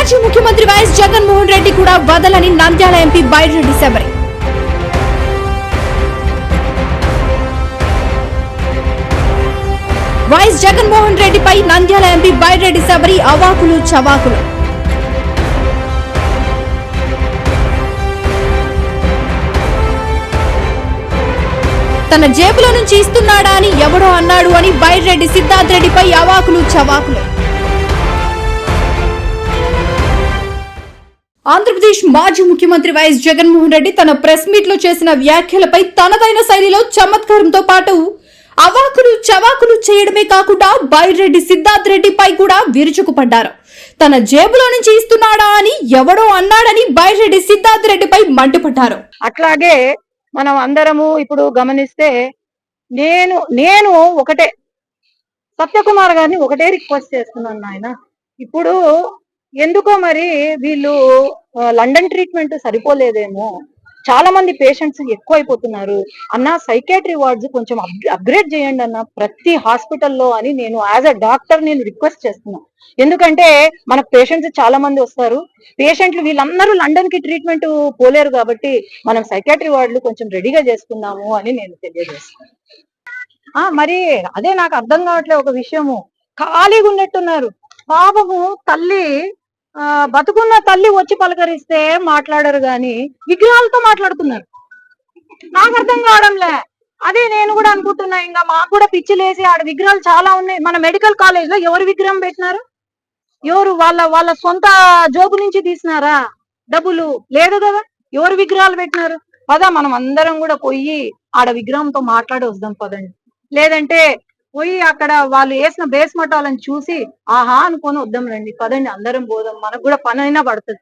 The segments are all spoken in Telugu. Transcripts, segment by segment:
మాజీ ముఖ్యమంత్రి వైఎస్ జగన్మోహన్ రెడ్డి కూడా వదలని నంద్యాల ఎంపీ బైరెడ్డి శబరి వైఎస్ జగన్మోహన్ రెడ్డిపై నంద్యాల ఎంపీ బైరెడ్డి శబరి అవాకులు చవాకులు. తన జేబులో నుంచి ఇస్తున్నాడా అని ఎవడో అన్నాడు అని బైరెడ్డి సిద్ధార్థ్ రెడ్డిపై అవాకులు చవాకులు. ఆంధ్రప్రదేశ్ మాజీ ముఖ్యమంత్రి వైఎస్ జగన్మోహన్ రెడ్డి తన ప్రెస్ మీట్లో చేసిన వ్యాఖ్యలపై తనదైన శైలిలో చమత్కారంతో పాటు అవాకులు చవాకులు చేయడమే కాకుండా బైరెడ్డి సిద్ధార్థ్ రెడ్డిపై కూడా విరుచుకుపడ్డారు. తన జేబులో నుంచి ఇస్తున్నాడా అని ఎవడో అన్నాడని బైరెడ్డి సిద్ధార్థ్ రెడ్డిపై మండిపడ్డారు. అట్లాగే మనం అందరము ఇప్పుడు గమనిస్తే నేను నేను ఒకటే సత్యకుమార్ గారిని ఒకటే రిక్వెస్ట్ చేస్తున్నాను నాయన. ఇప్పుడు ఎందుకో మరి వీళ్ళు లండన్ ట్రీట్మెంట్ సరిపోలేదేమో. చాలా మంది పేషెంట్స్ ఎక్కువైపోతున్నారు. అన్న సైకాట్రీ వార్డ్స్ కొంచెం అప్గ్రేడ్ చేయండి అన్న ప్రతి హాస్పిటల్లో అని నేను యాజ్ అ డాక్టర్ నేను రిక్వెస్ట్ చేస్తున్నా. ఎందుకంటే మన పేషెంట్స్ చాలా మంది వస్తారు. పేషెంట్లు వీళ్ళందరూ లండన్కి ట్రీట్మెంట్ పోలేరు కాబట్టి మనం సైకాట్రీ వార్డులు కొంచెం రెడీగా చేసుకుందాము అని నేను తెలియజేస్తున్నాను ఆ మరి అదే నాకు అర్థం కావట్లే ఒక విషయము. ఖాళీగా ఉన్నట్టున్నారు. పాపము తల్లి బతుకున్న తల్లి వచ్చి పలకరిస్తే మాట్లాడరు గాని విగ్రహాలతో మాట్లాడుతున్నారు. నాకు అర్థం కావడంలే. అదే నేను కూడా అనుకుంటున్నా ఇంకా మాకు కూడా పిచ్చిలేసి ఆడ విగ్రహాలు చాలా ఉన్నాయి. మన మెడికల్ కాలేజ్లో ఎవరు విగ్రహం పెట్టినారు? ఎవరు వాళ్ళ వాళ్ళ సొంత జోబు నుంచి తీసినారా? డబ్బులు లేదు కదా. ఎవరు విగ్రహాలు పెట్టినారు? పదా మనం అందరం కూడా పోయి ఆడ విగ్రహంతో మాట్లాడి వద్దాం పదండి. లేదంటే పోయి అక్కడ వాళ్ళు వేసిన బేస్ మఠాలను చూసి ఆహా అనుకొని వద్దాం రండి పదండి అందరం పోదాం మనకు కూడా పని అయినా పడుతుంది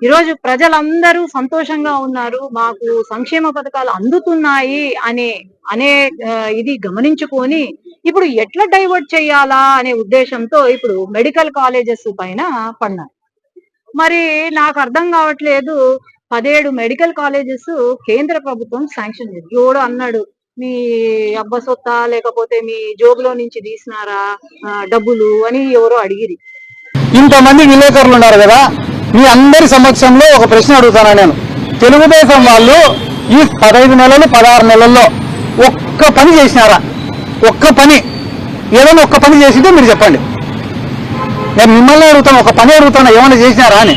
ఈరోజు ప్రజలందరూ సంతోషంగా ఉన్నారు మాకు సంక్షేమ పథకాలు అందుతున్నాయి అనే అనే ఇది గమనించుకొని ఇప్పుడు ఎట్లా డైవర్ట్ చేయాలా అనే ఉద్దేశంతో ఇప్పుడు మెడికల్ కాలేజెస్ పైన పడినారు మరి నాకు అర్థం కావట్లేదు పదిహేడు మెడికల్ కాలేజెస్ కేంద్ర ప్రభుత్వం శాంక్షన్ చేసింది. ఎవడో అన్నాడు మీ అబ్బ సొత్తా లేకపోతే మీ జోబులో నుంచి తీసినారా డబ్బులు అని ఎవరో అడిగిరి. ఇంతమంది విలేకరులు ఉన్నారు కదా మీ అందరి సమక్షంలో ఒక ప్రశ్న అడుగుతాను నేను. తెలుగుదేశం వాళ్ళు ఈ పదహైదు నెలలు పదహారు నెలల్లో ఒక్క పని చేసినారా? ఒక్క పని. ఏదైనా ఒక్క పని చేసింటే మీరు చెప్పండి. నేను మిమ్మల్ని అడుగుతాను ఒక పని అడుగుతాను ఏమైనా చేసినారా అని.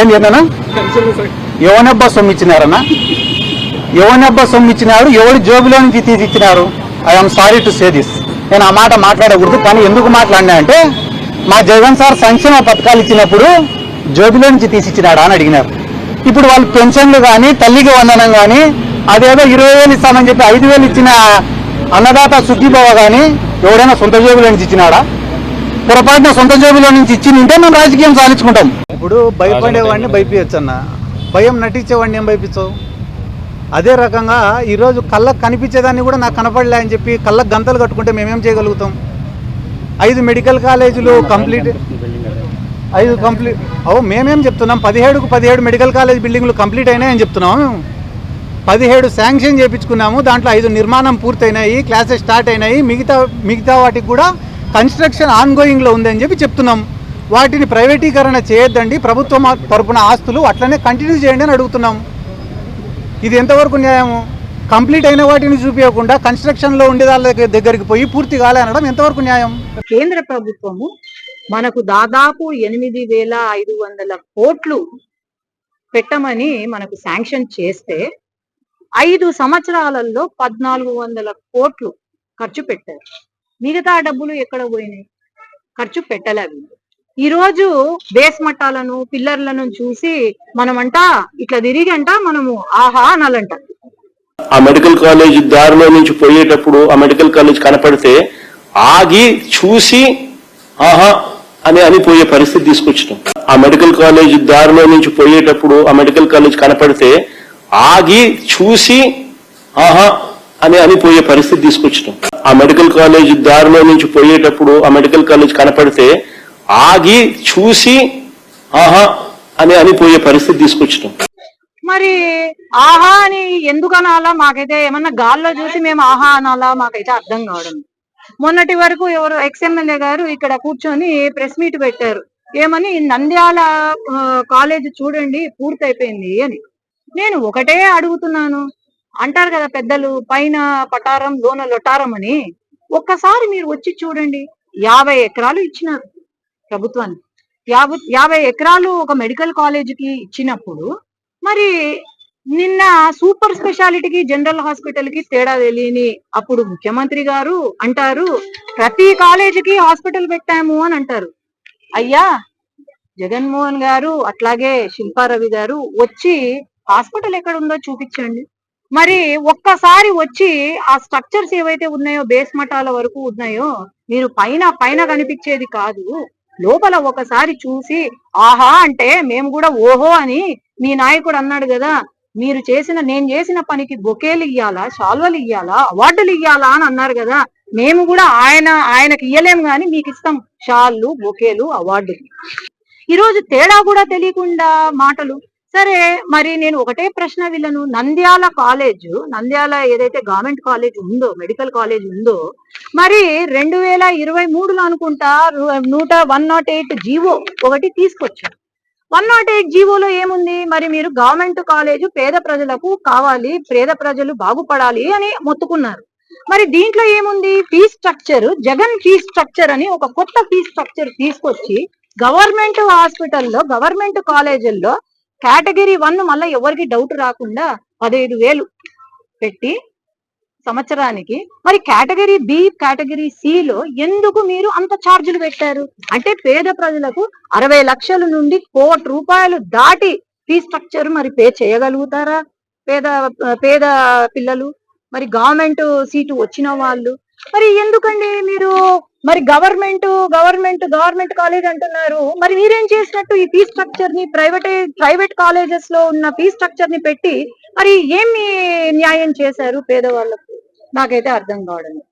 ఏం చేద్దానా ఎవనబ్బా సొమ్ము ఇచ్చినారన్నా ఎవనబ్బా సొమ్ము ఇచ్చినారు ఎవరి జోబులో నుంచి తీసి ఇచ్చినారు? I'm sorry to say this నేను ఆ మాట మాట్లాడకూడదు కానీ ఎందుకు మాట్లాడినా అంటే మా జగన్ సార్ సంక్షేమ పథకాలు ఇచ్చినప్పుడు జోబులో నుంచి తీసిచ్చినాడా అని అడిగినారు. ఇప్పుడు వాళ్ళు పెన్షన్లు కానీ తల్లికి వందనం కానీ అదేదో ఇరవై వేలు ఇస్తామని చెప్పి ఐదు వేలు ఇచ్చిన అన్నదాత సుఖీభవ కానీ ఎవడైనా సొంత జోబులో నుంచి ఇచ్చినాడా? పొరపాటున సొంత జోబులో నుంచి ఇచ్చి ఉంటే మేము రాజకీయం సాధించుకుంటాం. ఇప్పుడు భయపడేవాడిని భయపించచ్చు అన్న భయం నటించేవాడిని ఏం భయపించవు అదే రకంగా ఈరోజు కళ్ళకు కనిపించేదాన్ని కూడా నాకు కనపడలే అని చెప్పి కళ్ళకు గంతలు కట్టుకుంటే మేమేం చేయగలుగుతాం? ఐదు మెడికల్ కాలేజీలు కంప్లీట్ ఐదు కంప్లీట్ అవు మేమేం చెప్తున్నాం? పదిహేడుకు పదిహేడు మెడికల్ కాలేజ్ బిల్డింగ్లు కంప్లీట్ అయినాయని చెప్తున్నాము మేము. పదిహేడు శాంక్షన్ చేయించుకున్నాము దాంట్లో ఐదు నిర్మాణం పూర్తయినాయి క్లాసెస్ స్టార్ట్ అయినాయి. మిగతా మిగతా వాటికి కూడా కన్స్ట్రక్షన్ ఆన్ గోయింగ్లో ఉందని చెప్పి చెప్తున్నాం. వాటిని ప్రైవేటీకరణ చేయొద్దండి. ప్రభుత్వం తరపున ఆస్తులు అట్లనే కంటిన్యూ చేయండి అని అడుగుతున్నాం. ఇది ఎంతవరకు న్యాయము? కంప్లీట్ అయిన వాటిని చూపించకుండా కన్స్ట్రక్షన్లో ఉండే వాళ్ళ దగ్గర- దగ్గరికి పోయి పూర్తి కాలేనడం ఎంతవరకు న్యాయం? కేంద్ర ప్రభుత్వము మనకు దాదాపు ఎనిమిది వేల ఐదు వందల కోట్లు పెట్టమని మనకు శాంక్షన్ చేస్తే ఐదు సంవత్సరాలలో పద్నాలుగు వందల కోట్లు ఖర్చు పెట్టారు. మిగతా డబ్బులు ఎక్కడ పోయినాయి? ఖర్చు పెట్టలే ఈ రోజు బేస్ మట్టాలను పిల్లర్లను చూసి మనమంట ఇట్లా తిరిగి అంట మనము ఆహా అనాలంట. ఆ మెడికల్ కాలేజ్ దారిలో నుంచి పోయేటప్పుడు ఆ మెడికల్ కాలేజ్ కనపడితే ఆగి చూసి ఆహా అని అనిపోయే పరిస్థితి తీసుకొచ్చినాం. ఆ మెడికల్ కాలేజ్ దారిలో నుంచి పోయేటప్పుడు ఆ మెడికల్ కాలేజ్ కనపడితే ఆగి చూసి ఆహా అని అనిపోయే పరిస్థితి తీసుకొచ్చినాం. ఆ మెడికల్ కాలేజ్ దారిలో నుంచి పోయేటప్పుడు ఆ మెడికల్ కాలేజ్ కనపడితే ఆగి చూసి ఆహా అని అనిపోయే పరిస్థితి తీసుకొచ్చినాం. మరి ఆహా అని ఎందుకు అనాలా? మాకైతే ఏమన్నా గాల్లో చూసి మేము ఆహా అనాలా? మాకైతే అర్థం కావడం మొన్నటి వరకు ఎవరు ఎక్స్ గారు ఇక్కడ కూర్చొని ప్రెస్ మీట్ పెట్టారు. ఏమని నంద్యాల కాలేజ్ చూడండి పూర్తయిపోయింది అని. నేను ఒకటే అడుగుతున్నాను. అంటారు కదా పెద్దలు పైన పటారం లోన లొటారం అని. ఒక్కసారి మీరు వచ్చి చూడండి. యాభై ఎకరాలు ఇచ్చినారు. ప్రభుత్వానికి. యాభై యాభై ఎకరాలు ఒక మెడికల్ కాలేజీకి ఇచ్చినప్పుడు మరి నిన్న సూపర్ స్పెషాలిటీకి జనరల్ హాస్పిటల్కి తేడా తెలియని అప్పుడు ముఖ్యమంత్రి గారు అంటారు ప్రతి కాలేజీకి హాస్పిటల్ పెట్టాము అని అంటారు. అయ్యా జగన్మోహన్ గారు అట్లాగే శిల్పారవి గారు వచ్చి హాస్పిటల్ ఎక్కడ ఉందో చూపించండి. మరి ఒక్కసారి వచ్చి ఆ స్ట్రక్చర్స్ ఏవైతే ఉన్నాయో బేస్ మఠాల వరకు ఉన్నాయో మీరు పైన పైన కనిపించేది కాదు. లోపల ఒకసారి చూసి ఆహా! అంటే మేము కూడా ఓహో అని మీ నాయకుడు అన్నాడు కదా మీరు చేసిన నేను చేసిన పనికి బొకేలు ఇయ్యాలా శాల్వలు ఇయ్యాలా అవార్డులు ఇయ్యాలా అని అన్నారు కదా మేము కూడా ఆయన ఆయనకి ఇయ్యలేము కానీ మీకు ఇస్తాం షాళ్ళు బొకేలు అవార్డులు. ఈరోజు తేడా కూడా తెలియకుండా మాటలు. సరే మరి నేను ఒకటే ప్రశ్న వీళ్ళను నంద్యాల కాలేజ్ నంద్యాల ఏదైతే గవర్నమెంట్ కాలేజ్ ఉందో మెడికల్ కాలేజ్ ఉందో మరి రెండు వేల ఇరవై మూడులో అనుకుంటా నూట వన్ నాట్ ఎయిట్ జీవో ఒకటి తీసుకొచ్చారు. వన్ నాట్ ఎయిట్ జీవోలో ఏముంది? మరి మీరు గవర్నమెంట్ కాలేజ్ పేద ప్రజలకు కావాలి పేద ప్రజలు బాగుపడాలి అని మొత్తుకున్నారు. మరి దీంట్లో ఏముంది? Fee structure Jagan fee structure అని ఒక కొత్త ఫీ స్ట్రక్చర్ తీసుకొచ్చి గవర్నమెంట్ హాస్పిటల్లో గవర్నమెంట్ కాలేజీల్లో కేటగిరీ వన్ మళ్ళీ ఎవరికి డౌట్ రాకుండా పదహైదు వేలు పెట్టి సంవత్సరానికి. మరి కేటగిరీ బి కేటగిరీ సి లో ఎందుకు మీరు అంత ఛార్జీలు పెట్టారు? అంటే పేద ప్రజలకు అరవై లక్షల నుండి కోటి రూపాయలు దాటి ఫీ స్ట్రక్చర్ మరి పే చేయగలుగుతారా? పేద పేద పిల్లలు? మరి గవర్నమెంట్ సీటు వచ్చిన వాళ్ళు? మరి ఎందుకండి మీరు మరి గవర్నమెంట్ గవర్నమెంట్ గవర్నమెంట్ కాలేజ్ అంటున్నారు. మరి మీరేం చేసినట్టు ఈ ఫీ స్ట్రక్చర్ని ప్రైవేట్ ప్రైవేట్ కాలేజెస్లో ఉన్న ఫీ స్ట్రక్చర్ని పెట్టి మరి ఏమి న్యాయం చేశారు పేదవాళ్ళకు? నాకైతే అర్థం కావడం లేదు.